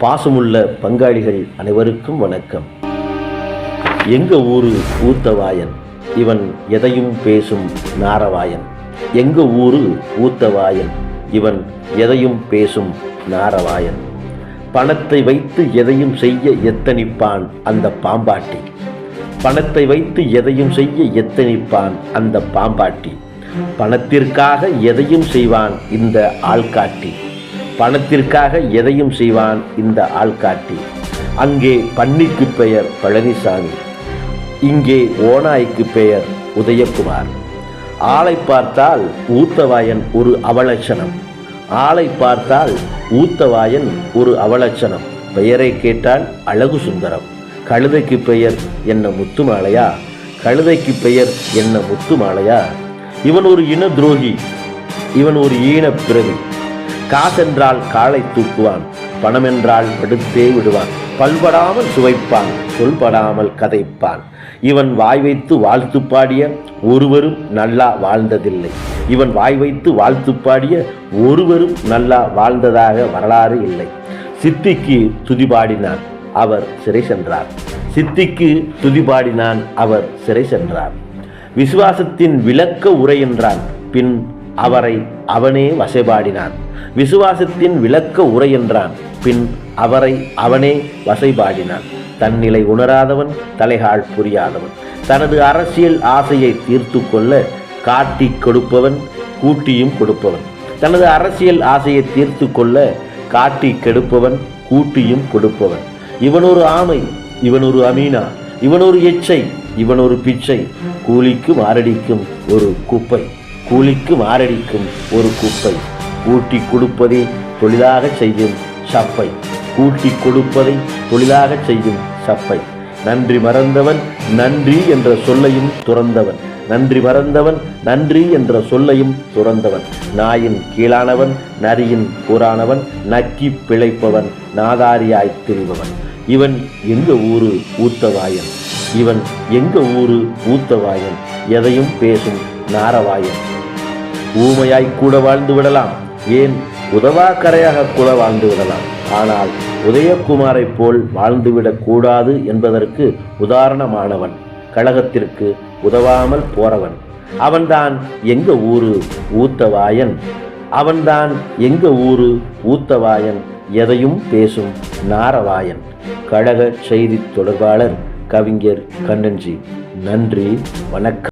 பாசமுள்ள பங்காளிகள் அனைவருக்கும் வணக்கம். எங்க ஊரு ஊத்தவாயன்? இவன் எதையும் பேசும் நாரவாயன். எங்க ஊரு ஊத்தவாயன்? இவன் எதையும் பேசும் நாரவாயன். பணத்தை வைத்து எதையும் செய்ய எத்தனிப்பான் அந்த பாம்பாட்டி. பணத்தை வைத்து எதையும் செய்ய எத்தனிப்பான் அந்த பாம்பாட்டி. பணத்திற்காக எதையும் செய்வான் இந்த ஆள்காட்டி. பணத்திற்காக எதையும் செய்வான் இந்த ஆள்காட்டி. அங்கே பன்னிக்கு பெயர் பழனிசாமி. இங்கே ஓநாய்க்கு பெயர் உதயகுமார். ஆளை பார்த்தால் ஊத்தவாயன் ஒரு அவலட்சணம். ஆளை பார்த்தால் ஊத்தவாயன் ஒரு அவலட்சணம். பெயரை கேட்டால் அழகு சுந்தரம். கழுதைக்கு பெயர் என்ன முத்துமாலையா? கழுதைக்கு பெயர் என்ன முத்துமாலையா? இவன் ஒரு இன துரோகி. இவன் ஒரு ஈனப் பிறவி. காசென்றால் காலை தூக்குவான் பணமென்றால் எடுத்தே விடுவான் பல்படாமல் சுவைப்பான் சொல்படாமல் கதைப்பான். இவன் வாய் வைத்து வாழ்த்து பாடிய ஒருவரும் நல்லா வாழ்ந்ததில்லை. இவன் வாய் வைத்து வாழ்த்து பாடிய ஒருவரும் நல்லா வாழ்ந்ததாக வரலாறு இல்லை. சித்திக்கு துதிபாடினான் அவர் சிறை சென்றார். சித்திக்கு துதிபாடினான் அவர் சிறை சென்றார். விசுவாசத்தின் விளக்க உரை என்றான் பின் அவரை அவனே வசைபாடினான். விசுவாசத்தின் விளக்க உரை என்றான். பின் அவரை அவனே வசைபாடினான். தன்னிலை உணராதவன் தலைகால் புரியாதவன். தனது அரசியல் ஆசையை தீர்த்து கொள்ள காட்டி கொடுப்பவன் கூட்டியும் கொடுப்பவன். தனது அரசியல் ஆசையை தீர்த்து கொள்ள காட்டி கெடுப்பவன் கூட்டியும் கொடுப்பவன். இவன் ஒரு ஆமை இவன் ஒரு அமீனா இவன் ஒரு எச்சை இவன் ஒரு பிச்சை கூலிக்கும் அரடிக்கும் ஒரு குப்பை. கூலிக்கு மாரடிக்கும் ஒரு குப்பை. கூட்டி கொடுப்பதே தொழிலாக செய்யும் சப்பை. கூட்டி கொடுப்பதை தொழிலாக செய்யும் சப்பை. நன்றி மறந்தவன் நன்றி என்ற சொல்லையும் துறந்தவன். நன்றி மறந்தவன் நன்றி என்ற சொல்லையும் துறந்தவன். நாயின் கீழானவன் நரியின் கூறானவன் நக்கி பிழைப்பவன் நாதாரியாய் திரிபவன். இவன் எங்க ஊரு ஊத்தவாயன்? இவன் எங்க ஊரு ஊத்தவாயன்? எதையும் பேசும் நாரவாயன். ஊமையாய் கூட வாழ்ந்து விடலாம். ஏன்? உதவா கரையாக கூட வாழ்ந்து விடலாம். ஆனால் உதயகுமாரைப் போல் வாழ்ந்துவிடக் கூடாது என்பதற்கு உதாரணமானவன். கழகத்திற்கு உதவாமல் போறவன். அவன்தான் எங்க ஊரு ஊத்தவாயன். அவன்தான் எங்க ஊரு ஊத்தவாயன். எதையும் பேசும் நாரவாயன். கழக செய்தி தொடர்பாளர் கவிஞர் கண்ணன்ஜி நன்றி வணக்கம்.